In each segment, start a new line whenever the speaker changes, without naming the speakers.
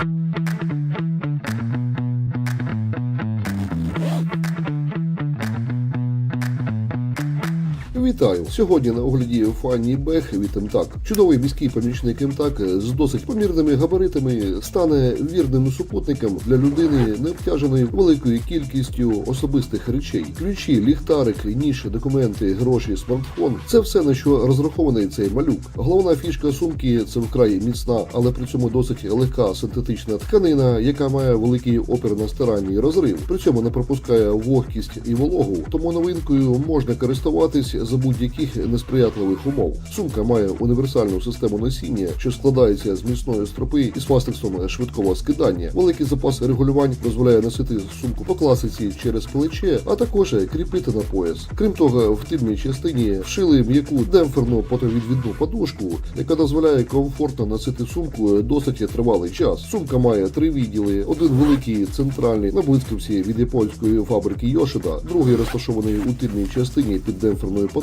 thank you Вітаю! Сьогодні на огляді Фанні Бех від МТАК. Чудовий міський помічник МТАК з досить помірними габаритами стане вірним супутником для людини, не обтяженої великою кількістю особистих речей. Ключі, ліхтарик, ніж, документи, гроші, смартфон це все на що розрахований цей малюк. Головна фішка сумки це вкрай міцна, але при цьому досить легка синтетична тканина, яка має великий опір на старання і розрив. При цьому не пропускає вогкість і вологу. Тому новинкою можна користуватись за будь-яких несприятливих умов. Сумка має універсальну систему носіння, що складається з міцної стропи і з фастексом швидкого скидання. Великий запас регулювань дозволяє носити сумку по класиці через плече, а також кріпити на пояс. Крім того, в тильній частині вшили м'яку демпферну потовідвідну подушку, яка дозволяє комфортно носити сумку досить тривалий час. Сумка має три відділи: один великий центральний на блискавці від японської фабрики Йошида, другий розташований у тильній частині під демпферною подушкою,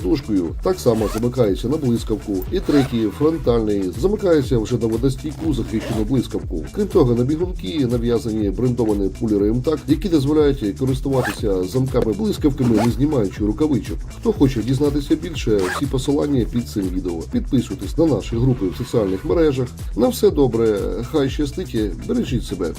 так само замикається на блискавку, і третій фронтальний замикається вже на водостійку захищену блискавку. Крім того, на бігунки нав'язані брендовані пулери МТАК, які дозволяють користуватися замками блискавками, не знімаючи рукавичок. Хто хоче дізнатися більше, всі посилання під цим відео. Підписуйтесь на наші групи в соціальних мережах. На все добре, хай щастить, бережіть себе.